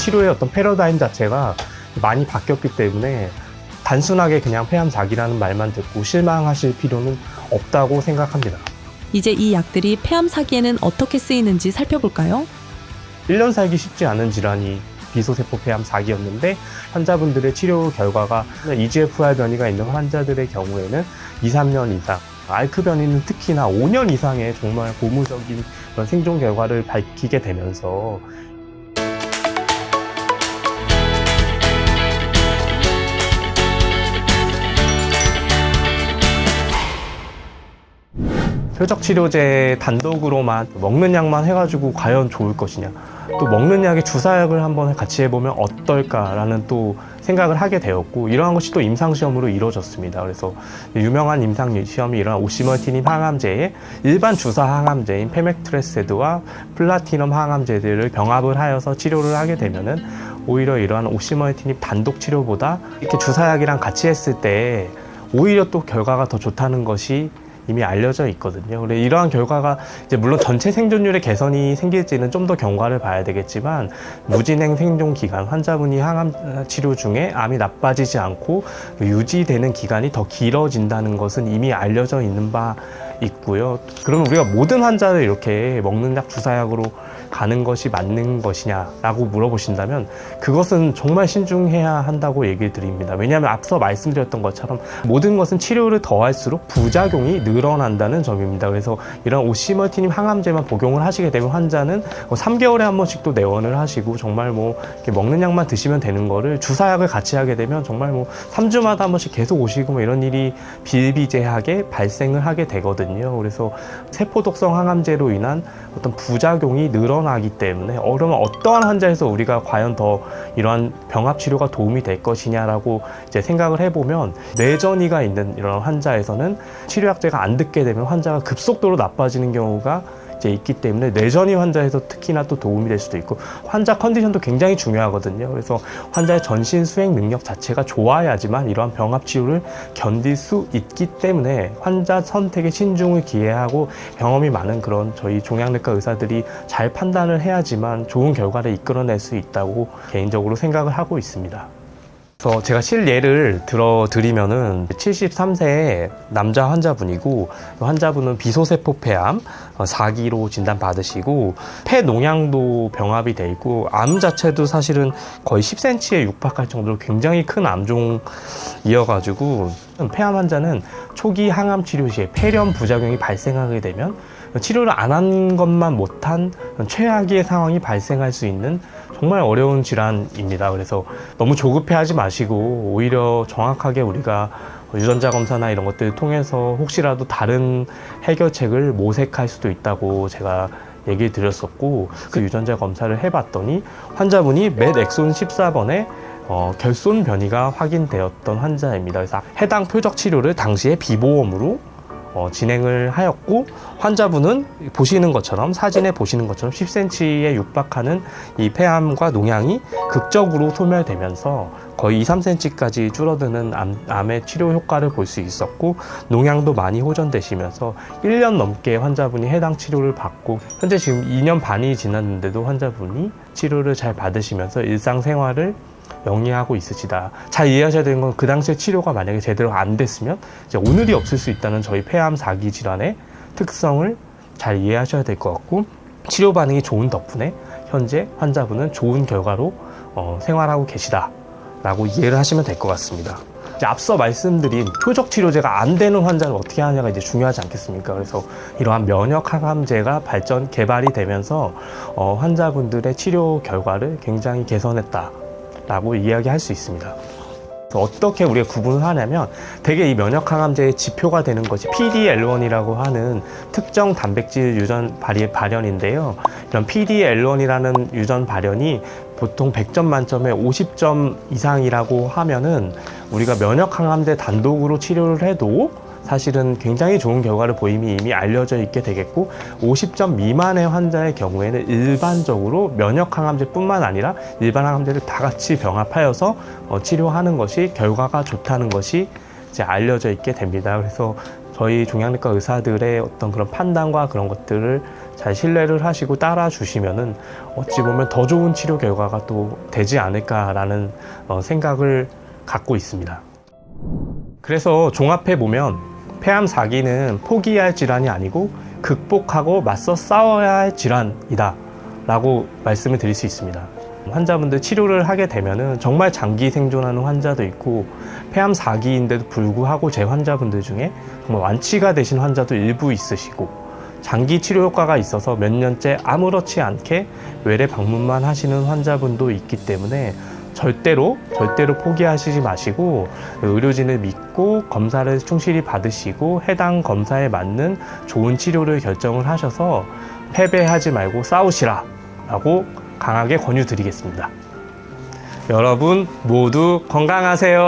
치료의 어떤 패러다임 자체가 많이 바뀌었기 때문에 단순하게 그냥 폐암작이라는 말만 듣고 실망하실 필요는 없다고 생각합니다. 이제 이 약들이 폐암 사기에는 어떻게 쓰이는지 살펴볼까요? 1년 살기 쉽지 않은 질환이 비소세포 폐암 4기였는데 환자분들의 치료 결과가 EGFR 변이가 있는 환자들의 경우에는 2, 3년 이상 알크 변이는 특히나 5년 이상의 정말 고무적인 그런 생존 결과를 밝히게 되면서 표적 치료제 단독으로만 먹는 약만 해가지고 과연 좋을 것이냐 또 먹는 약에 주사약을 한번 같이 해보면 어떨까라는 또 생각을 하게 되었고 이러한 것이 또 임상 시험으로 이루어졌습니다. 그래서 유명한 임상 시험이 이러한 오시멀티닌 항암제에 일반 주사 항암제인 페맥트레세드와 플라티넘 항암제들을 병합을 하여서 치료를 하게 되면은 오히려 이러한 오시멀티닌 단독 치료보다 이렇게 주사약이랑 같이 했을 때 오히려 또 결과가 더 좋다는 것이 이미 알려져 있거든요. 그래 이러한 결과가 이제 물론 전체 생존율의 개선이 생길지는 좀 더 경과를 봐야 되겠지만 무진행 생존 기간 환자분이 항암 치료 중에 암이 나빠지지 않고 유지되는 기간이 더 길어진다는 것은 이미 알려져 있는 바 있고요. 그러면 우리가 모든 환자를 이렇게 먹는 약 주사약으로 가는 것이 맞는 것이냐라고 물어보신다면 그것은 정말 신중해야 한다고 얘기를 드립니다. 왜냐하면 앞서 말씀드렸던 것처럼 모든 것은 치료를 더할수록 부작용이 늘어난다는 점입니다. 그래서 이런 오시멀티님 항암제만 복용을 하시게 되면 환자는 3개월에 한 번씩 또 내원을 하시고 정말 뭐 이렇게 먹는 약만 드시면 되는 거를 주사약을 같이 하게 되면 정말 뭐 3주마다 한 번씩 계속 오시고 뭐 이런 일이 비일비재하게 발생을 하게 되거든요. 그래서 세포 독성 항암제로 인한 어떤 부작용이 늘어 나기 때문에 어, 그러면 어떠한 환자에서 우리가 과연 더 이러한 병합 치료가 도움이 될 것이냐라고 이제 생각을 해보면 뇌전이가 있는 이런 환자에서는 치료약제가 안 듣게 되면 환자가 급속도로 나빠지는 경우가 이제 있기 때문에 뇌전이 환자에서 특히나 또 도움이 될 수도 있고 환자 컨디션도 굉장히 중요하거든요. 그래서 환자의 전신 수행 능력 자체가 좋아야지만 이러한 병합 치료를 견딜 수 있기 때문에 환자 선택에 신중을 기해하고 경험이 많은 그런 저희 종양내과 의사들이 잘 판단을 해야지만 좋은 결과를 이끌어낼 수 있다고 개인적으로 생각을 하고 있습니다. 그래서 제가 실예를 들어드리면은 73세 남자 환자분이고 그 환자분은 비소세포 폐암 4기로 진단 받으시고 폐 농양도 병합이 돼 있고 암 자체도 사실은 거의 10cm에 육박할 정도로 굉장히 큰 암종이어가지고 폐암 환자는 초기 항암 치료 시에 폐렴 부작용이 발생하게 되면 치료를 안 한 것만 못한 최악의 상황이 발생할 수 있는 정말 어려운 질환입니다. 그래서 너무 조급해 하지 마시고 오히려 정확하게 우리가 유전자 검사나 이런 것들을 통해서 혹시라도 다른 해결책을 모색할 수도 있다고 제가 얘기 드렸었고 그 유전자 검사를 해봤더니 환자분이 맷 엑손 14번에 어, 결손 변이가 확인되었던 환자입니다. 그래서 해당 표적 치료를 당시에 비보험으로 어, 진행을 하였고 환자분은 보시는 것처럼 사진에 보시는 것처럼 10cm에 육박하는 이 폐암과 농양이 극적으로 소멸되면서 거의 2, 3cm까지 줄어드는 암, 암의 치료 효과를 볼 수 있었고 농양도 많이 호전되시면서 1년 넘게 환자분이 해당 치료를 받고 현재 지금 2년 반이 지났는데도 환자분이 치료를 잘 받으시면서 일상생활을 영위하고 있으시다. 잘 이해하셔야 되는 건 그 당시에 치료가 만약에 제대로 안 됐으면 이제 오늘이 없을 수 있다는 저희 폐암 사기 질환의 특성을 잘 이해하셔야 될 것 같고 치료 반응이 좋은 덕분에 현재 환자분은 좋은 결과로 어, 생활하고 계시다라고 이해를 하시면 될 것 같습니다. 앞서 말씀드린 표적 치료제가 안 되는 환자를 어떻게 하냐가 이제 중요하지 않겠습니까? 그래서 이러한 면역 항암제가 발전 개발이 되면서 어, 환자분들의 치료 결과를 굉장히 개선했다. 라고 이야기할 수 있습니다. 어떻게 우리가 구분을 하냐면 대개 이 면역 항암제의 지표가 되는 것이 PDL1이라고 하는 특정 단백질 유전 발현인데요. 이런 PDL1이라는 유전 발현이 보통 100점 만점에 50점 이상이라고 하면은 우리가 면역 항암제 단독으로 치료를 해도 사실은 굉장히 좋은 결과를 보임이 이미 알려져 있게 되겠고 50점 미만의 환자의 경우에는 일반적으로 면역 항암제뿐만 아니라 일반 항암제를 다 같이 병합하여서 어, 치료하는 것이 결과가 좋다는 것이 이제 알려져 있게 됩니다. 그래서 저희 종양내과 의사들의 어떤 그런 판단과 그런 것들을 잘 신뢰를 하시고 따라 주시면은 어찌 보면 더 좋은 치료 결과가 또 되지 않을까라는 어, 생각을 갖고 있습니다. 그래서 종합해 보면 폐암 사기는 포기할 질환이 아니고 극복하고 맞서 싸워야 할 질환이다. 라고 말씀을 드릴 수 있습니다. 환자분들 치료를 하게 되면은 정말 장기 생존하는 환자도 있고 폐암 4기인데도 불구하고 제 환자분들 중에 정말 완치가 되신 환자도 일부 있으시고 장기 치료 효과가 있어서 몇 년째 아무렇지 않게 외래 방문만 하시는 환자분도 있기 때문에 절대로 절대로 포기하시지 마시고 의료진을 믿고 검사를 충실히 받으시고 해당 검사에 맞는 좋은 치료를 결정을 하셔서 패배하지 말고 싸우시라 라고 강하게 권유드리겠습니다. 여러분 모두 건강하세요.